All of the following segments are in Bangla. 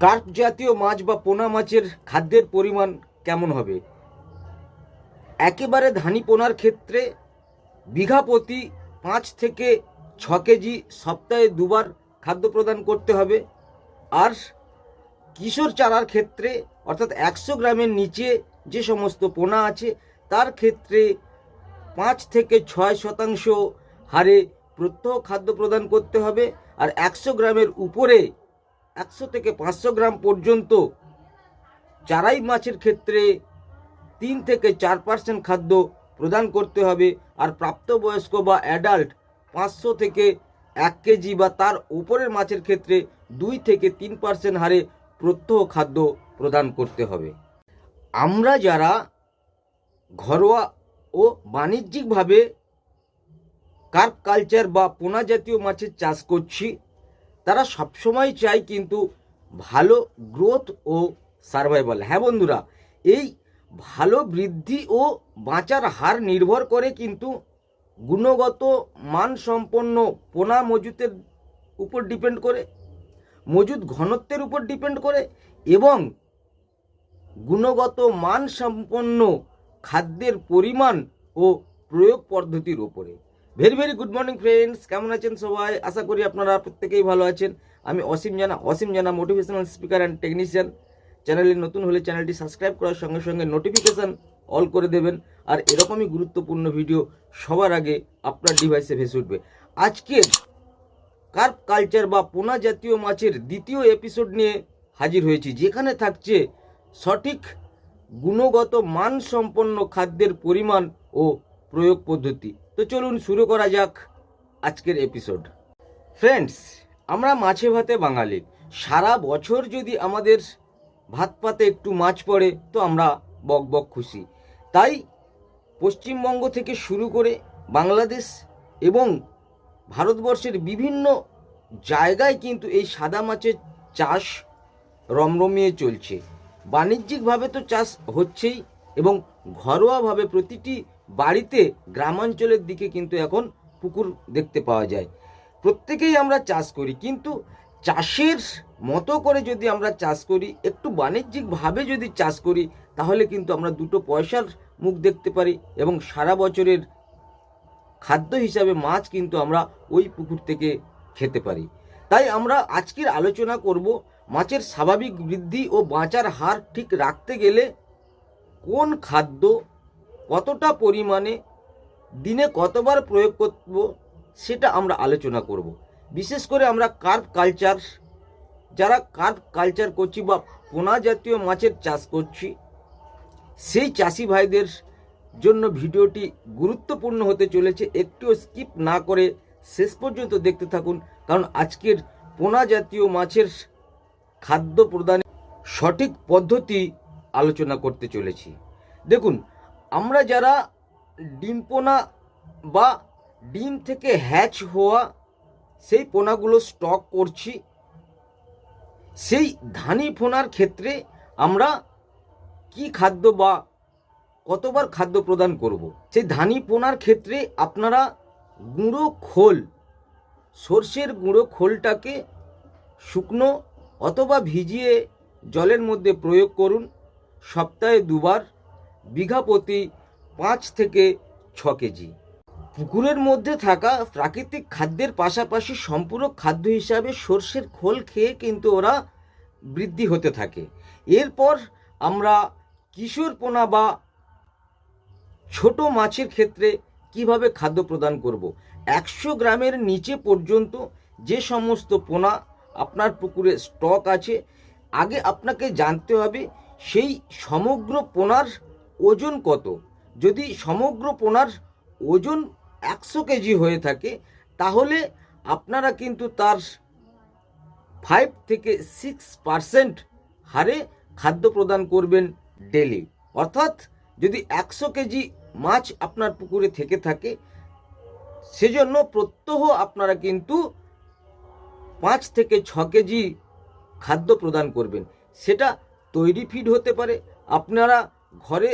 কার্প জাতীয় মাছ বা পোনা মাছের খাদ্যের পরিমাণ কেমন হবে? একেবারে ধানি পোনার ক্ষেত্রে বিঘা প্রতি পাঁচ থেকে ছ কেজি সপ্তাহে দুবার খাদ্য প্রদান করতে হবে। আর কিশোর চারার ক্ষেত্রে, অর্থাৎ একশো গ্রামের নিচে যে সমস্ত পোনা আছে, তার ক্ষেত্রে পাঁচ থেকে ছয় শতাংশ হারে প্রত্যহ খাদ্য প্রদান করতে হবে। আর একশো গ্রামের উপরে একশো থেকে পাঁচশো গ্রাম পর্যন্ত চারাই মাছের ক্ষেত্রে তিন থেকে চার পার্সেন্ট খাদ্য প্রদান করতে হবে আর প্রাপ্তবয়স্ক বা অ্যাডাল্ট পাঁচশো থেকে এক কেজি বা তার উপরের মাছের ক্ষেত্রে দুই থেকে তিন পার্সেন্ট হারে প্রত্যহ খাদ্য প্রদান করতে হবে। আমরা যারা ঘরোয়া ও বাণিজ্যিকভাবে কার্প কালচার বা পোনা জাতীয় মাছের চাষ করছি তারা সবসময় চায় কিন্তু ভালো গ্রোথ ও সার্ভাইভাল হ্যাঁ বন্ধুরা, এই ভালো বৃদ্ধি ও বাঁচার হার নির্ভর করে কিন্তু গুণগত মানসম্পন্ন পোনা মজুতের উপর ডিপেন্ড করে মজুদ ঘনত্বের উপর ডিপেন্ড করে এবং গুণগত মানসম্পন্ন খাদ্যের পরিমাণ ও প্রয়োগ পদ্ধতির উপরে। Very very good morning friends কেমন আছেন সবাই? আশা করি আপনারা প্রত্যেকেই ভালো আছেন। আমি অসীম জানা অসীম জানা মোটিভেশনাল স্পিকার অ্যান্ড টেকনিশিয়ান চ্যানেলে নতুন হলে চ্যানেলটি সাবস্ক্রাইব করার সঙ্গে সঙ্গে নোটিফিকেশান অল করে দেবেন। আর এরকমই গুরুত্বপূর্ণ ভিডিও সবার আগে আপনার ডিভাইসে ভেসে উঠবে। আজকের কার্প কালচার বা পোনা জাতীয় মাছের দ্বিতীয় এপিসোড নিয়ে হাজির হয়েছি, যেখানে থাকছে সঠিক, গুণগত, মানসম্পন্ন খাদ্যের পরিমাণ ও প্রয়োগ পদ্ধতি। তো চলুন শুরু করা যাক আজকের এপিসোড ফ্রেন্ডস আমরা মাছে ভাতে বাঙালি। সারা বছর যদি আমাদের ভাত পাতে একটু মাছ পড়ে, তো আমরা বক বক খুশি। তাই পশ্চিমবঙ্গ থেকে শুরু করে বাংলাদেশ এবং ভারতবর্ষের বিভিন্ন জায়গায় কিন্তু এই সাদা মাছের চাষ রমরমিয়ে চলছে। বাণিজ্যিকভাবে তো চাষ হচ্ছেই এবং ঘরোয়াভাবে প্রতিটি বাড়িতে গ্রামাঞ্চলের দিকে কিন্তু এখন পুকুর দেখতে পাওয়া যায়। প্রত্যেকেই আমরা চাষ করি, কিন্তু চাষের মতো করে যদি আমরা চাষ করি, একটু বাণিজ্যিকভাবে যদি চাষ করি, তাহলে কিন্তু আমরা দুটো পয়সার মুখ দেখতে পারি এবং সারা বছরের খাদ্য হিসাবে মাছ কিন্তু আমরা ওই পুকুর থেকে খেতে পারি। তাই আমরা আজকের আলোচনা করব মাছের স্বাভাবিক বৃদ্ধি ও বাঁচার হার ঠিক রাখতে গেলে কোন খাদ্য কতটা পরিমাণে, দিনে কতবার প্রয়োগ করব, সেটা আমরা আলোচনা করব। বিশেষ করে আমরা কার্প কালচার যারা কার্প কালচার করছি বা পোনা জাতীয় মাছের চাষ করছি, সেই চাষি ভাইদের জন্য ভিডিওটি গুরুত্বপূর্ণ হতে চলেছে। একটিও স্কিপ না করে শেষ পর্যন্ত দেখতে থাকুন, কারণ আজকের পোনা জাতীয় মাছের খাদ্য প্রদানের সঠিক পদ্ধতি আলোচনা করতে চলেছি। দেখুন আমরা যারা ডিম পোনা বা ডিম থেকে হ্যাচ হওয়া সেই পোনাগুলো স্টক করছি, সেই ধানি পোনার ক্ষেত্রে আমরা কি খাদ্য বা কতবার খাদ্য প্রদান করব। সেই ধানি পোনার ক্ষেত্রে আপনারা গুঁড়ো খোল, সর্ষের গুঁড়ো খোলটাকে শুকনো অথবা ভিজিয়ে জলের মধ্যে প্রয়োগ করুন, সপ্তাহে দুবার বিঘা প্রতি পাঁচ থেকে ছ কেজি। পুকুরের মধ্যে থাকা প্রাকৃতিক খাদ্যের পাশাপাশি সম্পূরক খাদ্য হিসাবে সর্ষের খোল খেয়ে কিন্তু ওরা বৃদ্ধি হতে থাকে। এরপর আমরা কিশোর পোনা বা ছোট মাছের ক্ষেত্রে কীভাবে খাদ্য প্রদান করব? একশো গ্রামের নিচে পর্যন্ত যে সমস্ত পোনা আপনার পুকুরে স্টক আছে, আগে আপনাকে জানতে হবে সেই সমগ্র পোনার ওজন কত? যদি সমগ্র পোনার ওজন একশো কেজি হয়ে থাকে, তাহলে আপনারা কিন্তু তার ফাইভ থেকে সিক্স পারসেন্ট হারে খাদ্য প্রদান করবেন ডেলি অর্থাৎ যদি একশো কেজি মাছ আপনার পুকুরে থেকে থাকে, সেজন্য প্রত্যহ আপনারা কিন্তু পাঁচ থেকে ছ কেজি খাদ্য প্রদান করবেন। সেটা তৈরি ফিড হতে পারে। আপনারা ঘরে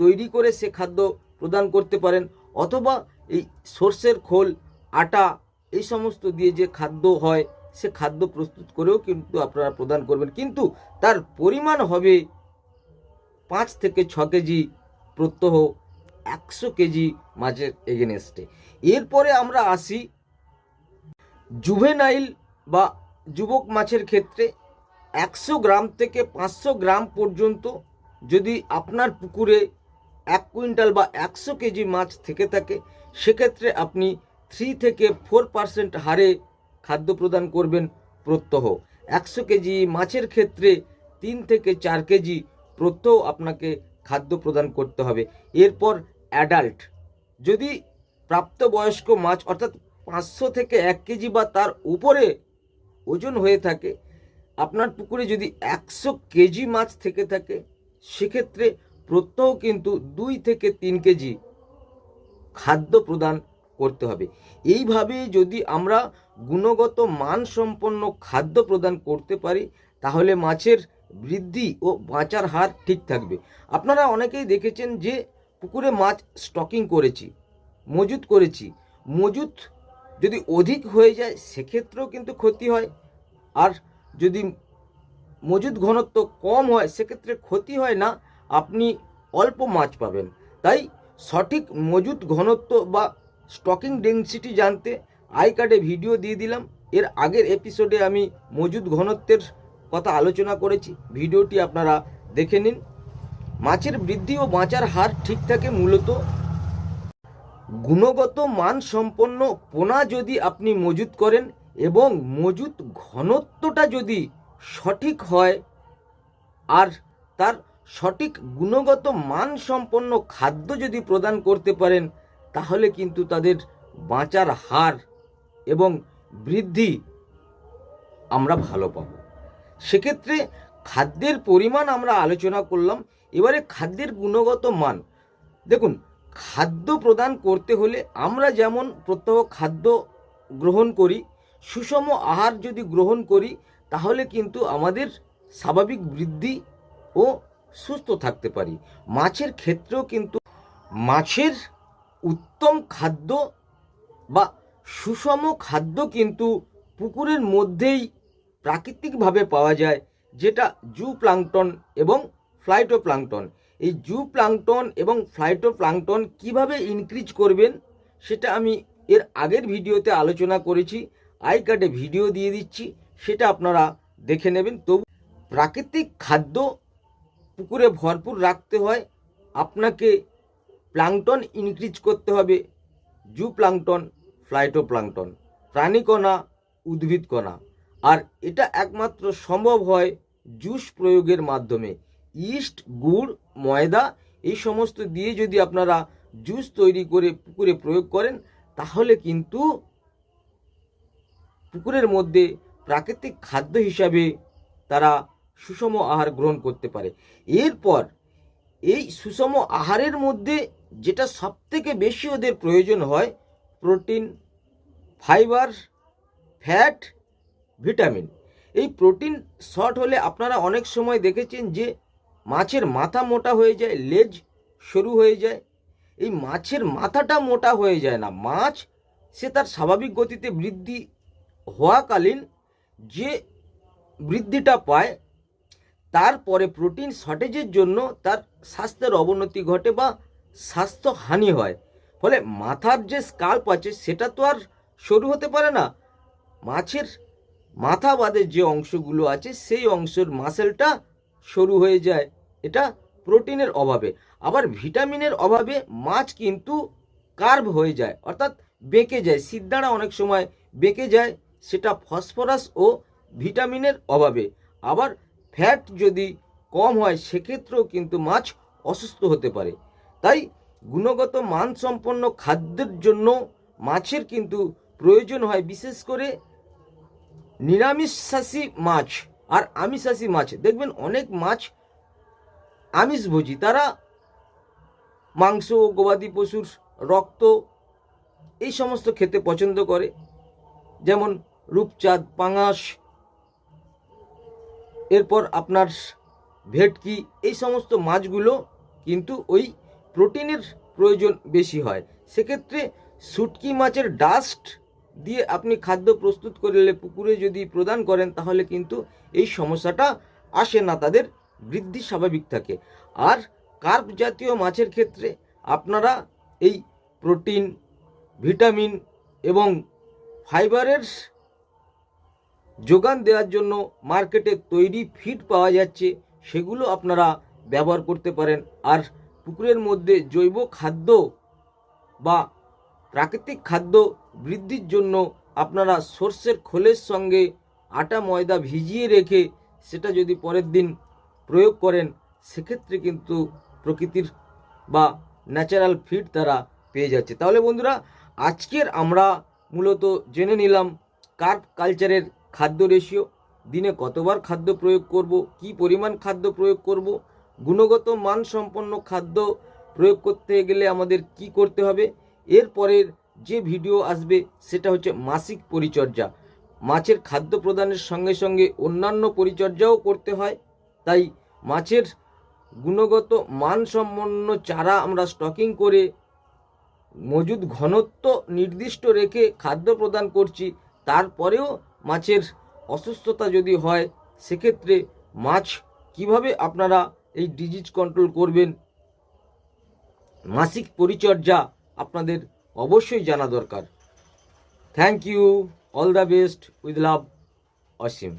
তৈরি করে সে খাদ্য প্রদান করতে পারেন, অথবা এই সর্ষের খোল, আটা, এই সমস্ত দিয়ে যে খাদ্য হয়, সে খাদ্য প্রস্তুত করেও কিন্তু আপনারা প্রদান করবেন। কিন্তু তার পরিমাণ হবে পাঁচ থেকে ছ কেজি প্রত্যহ একশো কেজি মাছের এগেনেস্টে এরপরে আমরা আসি জুভেনাইল বা যুবক মাছের ক্ষেত্রে। একশো গ্রাম থেকে পাঁচশো গ্রাম পর্যন্ত যদি আপনার পুকুরে এক কুইন্টাল বা একশো কেজি মাছ থেকে থাকে, সেক্ষেত্রে আপনি থ্রি থেকে ফোর পার্সেন্ট হারে খাদ্য প্রদান করবেন প্রত্যহ। একশো কেজি মাছের ক্ষেত্রে তিন থেকে চার কেজি প্রত্যহ আপনাকে খাদ্য প্রদান করতে হবে। এরপর অ্যাডাল্ট যদি প্রাপ্তবয়স্ক মাছ অর্থাৎ পাঁচশো থেকে এক কেজি বা তার উপরে ওজন হয়ে থাকে, আপনার পুকুরে যদি একশো কেজি মাছ থেকে থাকে, সেক্ষেত্রে প্রত্যহ কিন্তু দুই থেকে তিন কেজি খাদ্য প্রদান করতে হবে। এইভাবে যদি আমরা গুণগত মানসম্পন্ন খাদ্য প্রদান করতে পারি, তাহলে মাছের বৃদ্ধি ও বাঁচার হার ঠিক থাকবে। আপনারা অনেকেই দেখেছেন যে পুকুরে মাছ স্টকিং করেছি, মজুত করেছি। মজুত যদি অধিক হয়ে যায়, সেক্ষেত্রেও কিন্তু ক্ষতি হয়। আর যদি মজুদ ঘনত্ব কম হয়, সেক্ষেত্রে ক্ষতি হয় না। আপনি অল্প মাছ পাবেন। তাই সঠিক মজুত ঘনত্ব বা স্টকিং ডেন্সিটি জানতে আই কার্ডে ভিডিও দিয়ে দিলাম। এর আগের এপিসোডে আমি মজুদ ঘনত্বের কথা আলোচনা করেছি। ভিডিওটি আপনারা দেখে নিন। মাছের বৃদ্ধি ও বাঁচার হার ঠিক থাকে মূলত গুণগত মান সম্পন্ন পোনা যদি আপনি মজুত করেন এবং মজুত ঘনত্বটা যদি সঠিক হয়, আর তার সঠিক গুণগত মান সম্পন্ন খাদ্য যদি প্রদান করতে পারেন, তাহলে কিন্তু তাদের বাঁচার হার এবং বৃদ্ধি আমরা ভালো পাবো। সেক্ষেত্রে খাদ্যের পরিমাণ আমরা আলোচনা করলাম, এবারে খাদ্যের গুণগত মান। দেখুন, খাদ্য প্রদান করতে হলে আমরা যেমন প্রত্যহ খাদ্য গ্রহণ করি, সুষম আহার যদি গ্রহণ করি, তাহলে কিন্তু আমাদের স্বাভাবিক বৃদ্ধি ও সুস্থ থাকতে পারি। মাছের ক্ষেত্রেও কিন্তু মাছের উত্তম খাদ্য বা সুষম খাদ্য কিন্তু পুকুরের মধ্যেই প্রাকৃতিকভাবে পাওয়া যায়, যেটা জু প্লাংটন এবং ফ্লাইটো প্লাংটন এই জু প্লাংটন এবং ফ্লাইটো প্লাংটন কীভাবে ইনক্রিজ করবেন, সেটা আমি এর আগের ভিডিওতে আলোচনা করেছি আই কার্ডে ভিডিও দিয়ে দিচ্ছি, সেটা আপনারা দেখে নেবেন। তবু প্রাকৃতিক খাদ্য পুকুরে ভরপুর রাখতে হয়। আপনাকে প্লাংটন ইনক্রিজ করতে হবে। জু প্লাংটন ফ্লাইটো প্লাংটন প্রাণীকণা, উদ্ভিদকণা। আর এটা একমাত্র সম্ভব হয় জুস প্রয়োগের মাধ্যমে। ইস্ট, গুড়, ময়দা, এই সমস্ত দিয়ে যদি আপনারা জুস তৈরি করে পুকুরে প্রয়োগ করেন, তাহলে কিন্তু পুকুরের মধ্যে প্রাকৃতিক খাদ্য হিসাবে তারা সুষম আহার গ্রহণ করতে পারে। এরপর এই সুষম আহারের মধ্যে যেটা সবথেকে বেশি ওদের প্রয়োজন হয়, প্রোটিন, ফাইবার, ফ্যাট, ভিটামিন। এই প্রোটিন শর্ট হলে আপনারা অনেক সময় দেখেছেন যে মাছের মাথা মোটা হয়ে যায়, লেজ সরু হয়ে যায়। এই মাছের মাথাটা মোটা হয়ে যায় না। মাছ সে তার স্বাভাবিক গতিতে বৃদ্ধি হওয়াকালীন যে বৃদ্ধিটা পায় তারপরে প্রোটিন শর্টেজের জন্য তার স্বাস্থ্যের অবনতি ঘটে বা স্বাস্থ্য হানি হয়। ফলে মাথার যে স্কাল্প আছে, সেটা তো আর সরু হতে পারে না। মাছের মাথা বাদের যে অংশগুলো আছে, সেই অংশের মাসেলটা সরু হয়ে যায়। এটা প্রোটিনের অভাবে। আবার ভিটামিনের অভাবে মাছ কিন্তু কার্ভ হয়ে যায়, অর্থাৎ বেঁকে যায়। সিদ্ধারা অনেক সময় বেঁকে যায়, সেটা ফসফরাস ও ভিটামিনের অভাবে। আবার ফ্যাট যদি কম হয়, সেক্ষেত্রেও কিন্তু মাছ অসুস্থ হতে পারে। তাই গুণগত মানসম্পন্ন খাদ্যের জন্য মাছের কিন্তু প্রয়োজন হয়, বিশেষ করে নিরামিষাশী মাছ আর আমিষাশী মাছ। দেখবেন অনেক মাছ আমিষভোজী তারা মাংস, গবাদি পশুর রক্ত এই সমস্ত খেতে পছন্দ করে। যেমন রূপচাঁদ, পাঙাশ এরপর আপনার ভেটকি, এই সমস্ত মাছগুলো কিন্তু ওই প্রোটিনের প্রয়োজন বেশি হয়। সেক্ষেত্রে শুটকি মাছের ডাস্ট দিয়ে আপনি খাদ্য প্রস্তুত করলে পুকুরে যদি প্রদান করেন, তাহলে কিন্তু এই সমস্যাটা আসে না, তাদের বৃদ্ধি স্বাভাবিক থাকে। আর কার্প জাতীয় মাছের ক্ষেত্রে আপনারা এই প্রোটিন, ভিটামিন এবং ফাইবারের যোগান দেওয়ার জন্য মার্কেটে তৈরি ফিড পাওয়া যাচ্ছে, সেগুলো আপনারা ব্যবহার করতে পারেন। আর পুকুরের মধ্যে জৈব খাদ্য বা প্রাকৃতিক খাদ্য বৃদ্ধির জন্য আপনারা সর্ষের খোলের সঙ্গে আটা ময়দা ভিজিয়ে রেখে সেটা যদি পরের দিন প্রয়োগ করেন, সেক্ষেত্রে কিন্তু প্রকৃতির বা ন্যাচারাল ফিড তারা পেয়ে যাচ্ছে। তাহলে বন্ধুরা, আজকের আমরা মূলত জেনে নিলাম কার্প কালচারের খাদ্য রেশিও দিনে কতবার খাদ্য প্রয়োগ করব, কি পরিমাণ খাদ্য প্রয়োগ করব, গুণগত মান সম্পন্ন খাদ্য প্রয়োগ করতে গেলে আমাদের কি করতে হবে এরপরের যে ভিডিও আসবে সেটা হচ্ছে মাসিক পরিচর্যা। মাছের খাদ্য প্রদানের সঙ্গে সঙ্গে অন্যান্য পরিচর্যাও করতে হয়, তাই মাছের গুণগত মানসম্পন্ন চারা আমরা স্টকিং করে মজুদ ঘনত্ব নির্দিষ্ট রেখে খাদ্য প্রদান করছি, তারপরেও মাছের অসুস্থতা যদি হয়, সেক্ষেত্রে মাছ কীভাবে আপনারা এই ডিজিজ কন্ট্রোল করবেন? মাসিক পরিচর্যা আপনাদের অবশ্যই জানা দরকার। Thank you all the best with love Ashim